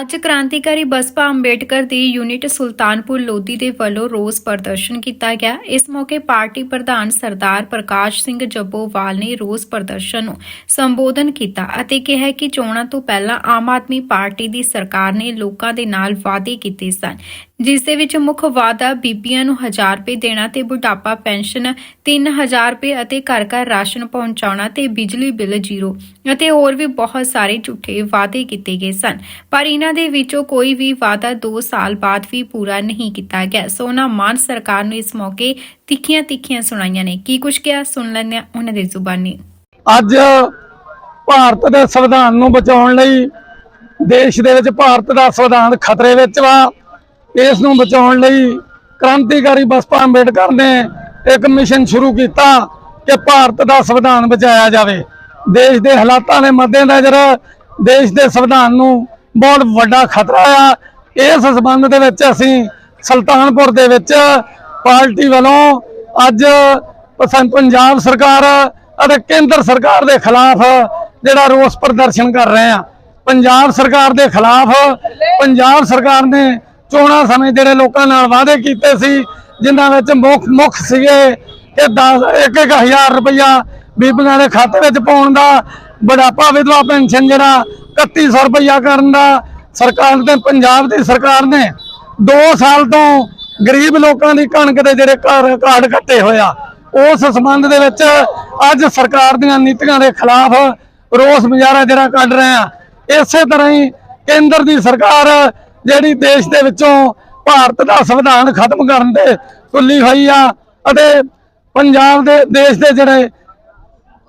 ਅੱਜ ਕ੍ਰਾਂਤੀਕਾਰੀ ਬਸਪਾ ਅੰਬੇਡਕਰ ਦੀ ਯੂਨਿਟ ਸੁਲਤਾਨਪੁਰ ਲੋਧੀ ਦੇ ਵੱਲੋਂ ਰੋਸ ਪ੍ਰਦਰਸ਼ਨ ਕੀਤਾ ਗਿਆ। ਇਸ ਮੌਕੇ ਪਾਰਟੀ ਪ੍ਰਧਾਨ ਸਰਦਾਰ ਪ੍ਰਕਾਸ਼ ਸਿੰਘ ਜੱਬੋਵਾਲ ਨੇ ਰੋਸ ਪ੍ਰਦਰਸ਼ਨ ਨੂੰ ਸੰਬੋਧਨ ਕੀਤਾ ਅਤੇ ਕਿਹਾ ਕਿ ਚੋਣਾਂ ਤੋਂ ਪਹਿਲਾਂ ਆਮ ਆਦਮੀ ਪਾਰਟੀ ਦੀ ਸਰਕਾਰ ਨੇ ਲੋਕਾਂ ਦੇ ਨਾਲ ਵਾਅਦੇ ਕੀਤੇ ਸਨ। ਜਿਸ ਦੇ ਵਿੱਚ ਮੁੱਖ ਵਾਅਦਾ ਬੀਬੀਆਂ ਨੂੰ 1000 ਰੁਪਏ ਦੇਣਾ ਤੇ ਬੁਢਾਪਾ ਪੈਨਸ਼ਨ 3000 ਰੁਪਏ ਅਤੇ ਘਰ ਘਰ ਰਾਸ਼ਨ ਪਹੁੰਚਾਉਣਾ ਤੇ ਬਿਜਲੀ ਬਿੱਲ ਜ਼ੀਰੋ ਅਤੇ ਹੋਰ ਵੀ ਬਹੁਤ ਸਾਰੇ ਝੂਠੇ ਵਾਅਦੇ ਕੀਤੇ ਗਏ ਸਨ। ਪਰ ਇਹਨਾਂ ਦੇ ਵਿੱਚੋਂ ਕੋਈ ਵੀ ਵਾਅਦਾ 2 ਸਾਲ ਬਾਅਦ ਵੀ ਪੂਰਾ ਨਹੀਂ ਕੀਤਾ ਗਿਆ। ਸੋ ਮਾਨ ਸਰਕਾਰ ਨੂੰ ਇਸ ਮੌਕੇ ਤਿੱਖੀਆਂ ਤਿੱਖੀਆਂ ਸੁਣਾਈਆਂ ਨੇ। ਕੀ ਕੁਝ ਕਿਹਾ? ਸੁਣ ਲੈਂਦੇ ਹਾਂ ਉਹਨਾਂ ਦੀ ਜ਼ੁਬਾਨੀ। ਅੱਜ ਭਾਰਤ ਦੇ ਸੰਵਿਧਾਨ ਨੂੰ ਬਚਾਉਣ ਲਈ ਦੇਸ਼ ਦੇ ਵਿੱਚ ਭਾਰਤ ਦਾ ਸੰਵਿਧਾਨ ਖਤਰੇ ਵਿੱਚ ਵਾ। ਇਸ ਨੂੰ ਬਚਾਉਣ ਲਈ ਕ੍ਰਾਂਤੀਕਾਰੀ ਬਸਪਾ ਅੰਬੇਡਕਰ ਨੇ ਇੱਕ ਮਿਸ਼ਨ ਸ਼ੁਰੂ ਕੀਤਾ ਕਿ ਭਾਰਤ ਦਾ ਸੰਵਿਧਾਨ ਬਚਾਇਆ ਜਾਵੇ। ਦੇਸ਼ ਦੇ ਹਾਲਾਤਾਂ ਦੇ ਮੱਦੇਨਜ਼ਰ ਦੇਸ਼ ਦੇ ਸੰਵਿਧਾਨ ਨੂੰ ਬਹੁਤ ਵੱਡਾ ਖਤਰਾ ਆ। ਇਸ ਸੰਬੰਧ ਦੇ ਵਿੱਚ ਅਸੀਂ ਸੁਲਤਾਨਪੁਰ ਦੇ ਵਿੱਚ ਪਾਰਟੀ ਵੱਲੋਂ ਅੱਜ ਪੰਜਾਬ ਸਰਕਾਰ ਅਤੇ ਕੇਂਦਰ ਸਰਕਾਰ ਦੇ ਖਿਲਾਫ ਜਿਹੜਾ ਰੋਸ ਪ੍ਰਦਰਸ਼ਨ ਕਰ ਰਹੇ ਆ। ਪੰਜਾਬ ਸਰਕਾਰ ਦੇ ਖਿਲਾਫ ਪੰਜਾਬ ਸਰਕਾਰ ਨੇ ਚੋਣਾਂ ਸਮੇਂ ਜਿਹੜੇ ਲੋਕਾਂ ਨਾਲ ਵਾਅਦੇ ਕੀਤੇ ਸੀ, ਜਿਨ੍ਹਾਂ ਵਿੱਚ ਮੁੱਖ ਮੁੱਖ ਸੀਗੇ ਕਿ 10 ਇੱਕ ਇੱਕ ਹਜ਼ਾਰ ਰੁਪਇਆ ਬੀਬੀਆਂ ਦੇ ਖਾਤੇ ਵਿੱਚ ਪਾਉਣ ਦਾ, ਬੁਢਾਪਾ ਵਿਧਵਾ ਪੈਨਸ਼ਨ ਜਿਹੜਾ 3100 ਰੁਪਇਆ ਕਰਨ ਦਾ, ਸਰਕਾਰ ਨੇ, ਪੰਜਾਬ ਦੀ ਸਰਕਾਰ ਨੇ 2 ਸਾਲ ਤੋਂ ਗਰੀਬ ਲੋਕਾਂ ਦੀ ਕਣਕ ਦੇ ਜਿਹੜੇ ਕਾਰਡ ਕੱਟੇ ਹੋਇਆ ਉਸ ਸੰਬੰਧ ਦੇ ਵਿੱਚ ਅੱਜ ਸਰਕਾਰ ਦੀਆਂ ਨੀਤੀਆਂ ਦੇ ਖਿਲਾਫ ਰੋਸ ਮੁਜ਼ਾਹਰਾ ਜਿਹੜਾ ਕੱਢ ਰਹੇ ਆ, ਇਸੇ ਤਰ੍ਹਾਂ ਹੀ ਕੇਂਦਰ ਦੀ ਸਰਕਾਰ ਜਿਹੜੀ ਦੇਸ਼ ਦੇ ਵਿੱਚੋਂ ਭਾਰਤ ਦਾ ਸੰਵਿਧਾਨ ਖਤਮ ਕਰਨ ਦੇ ਤੁੱਲੀ ਹੋਈ ਆ ਅਤੇ ਪੰਜਾਬ ਦੇ ਦੇਸ਼ ਦੇ ਜਿਹੜੇ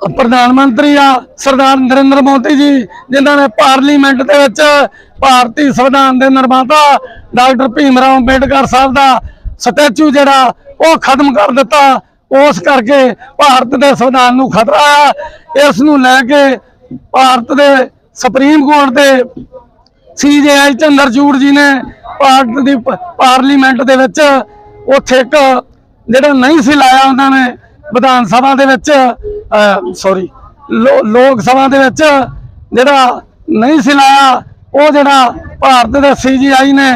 ਪ੍ਰਧਾਨ ਮੰਤਰੀ ਆ, ਸਰਦਾਰ ਨਰਿੰਦਰ ਮੋਦੀ ਜੀ, ਜਿਨ੍ਹਾਂ ਨੇ ਪਾਰਲੀਮੈਂਟ ਦੇ ਵਿੱਚ ਭਾਰਤੀ ਸੰਵਿਧਾਨ ਦੇ ਨਿਰਮਾਤਾ ਡਾਕਟਰ ਭੀਮ ਰਾਓ ਅੰਬੇਡਕਰ ਸਾਹਿਬ ਦਾ ਸਟੈਚੂ ਜਿਹੜਾ ਉਹ ਖਤਮ ਕਰ ਦਿੱਤਾ। ਉਸ ਕਰਕੇ ਭਾਰਤ ਦੇ ਸੰਵਿਧਾਨ ਨੂੰ ਖਤਰਾ ਆ। ਇਸ ਨੂੰ ਲੈ ਕੇ ਭਾਰਤ ਦੇ ਸੁਪਰੀਮ ਕੋਰਟ ਦੇ ਸੀ ਜੇ ਸੀਜੇਆਈ ਚੰਦਰਚੂੜ ਜੀ ਨੇ ਭਾਰਤ ਦੀ ਪਾਰਲੀਮੈਂਟ ਦੇ ਵਿੱਚ। ਉੱਥੇ ਇੱਕ ਜਿਹੜਾ ਨਹੀਂ ਸੀ ਲਾਇਆ ਉਹਨਾਂ ਨੇ ਵਿਧਾਨ ਸਭਾ ਦੇ ਵਿੱਚ ਸੌਰੀ ਲੋਕ ਸਭਾ ਦੇ ਵਿੱਚ ਜਿਹੜਾ ਨਹੀਂ ਸੀ ਲਾਇਆ, ਉਹ ਜਿਹੜਾ ਭਾਰਤ ਦੇ ਸੀਜੀਆਈ ਨੇ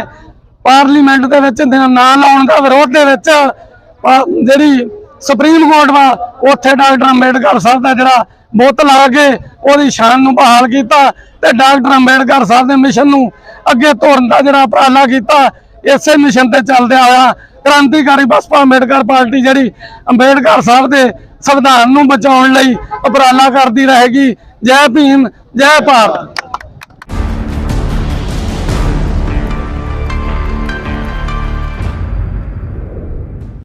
ਪਾਰਲੀਮੈਂਟ ਦੇ ਵਿੱਚ ਨਾ ਲਾਉਣ ਦਾ ਵਿਰੋਧ ਦੇ ਵਿੱਚ ਜਿਹੜੀ ਸੁਪਰੀਮ ਕੋਰਟ ਵਾ, ਉੱਥੇ ਡਾਕਟਰ ਅੰਬੇਡਕਰ ਸਾਹਿਬ ਦਾ ਜਿਹੜਾ ਬੁੱਤ ਲਾ ਕੇ ਉਹਦੀ ਸ਼ਾਨ ਨੂੰ ਬਹਾਲ ਕੀਤਾ ਤੇ ਡਾਕਟਰ ਅੰਬੇਡਕਰ ਸਾਹਿਬ ਦੇ ਮਿਸ਼ਨ ਨੂੰ ਅੱਗੇ ਤੋਰਨ ਦਾ ਜਿਹੜਾ ਉਪਰਾਲਾ ਕੀਤਾ, ਇਸੇ ਮਿਸ਼ਨ ਤੇ ਚੱਲਦੇ ਆਇਆ। ਕ੍ਰਾਂਤੀਕਾਰੀ ਬਸਪਾ ਅੰਬੇਡਕਰ ਪਾਰਟੀ ਜਿਹੜੀ ਅੰਬੇਡਕਰ ਸਾਹਿਬ ਦੇ ਸੰਵਿਧਾਨ ਨੂੰ ਬਚਾਉਣ ਲਈ ਉਪਰਾਲਾ ਕਰਦੀ ਰਹੇਗੀ। ਜੈ ਭੀਮ, ਜੈ ਭਾਰਤ।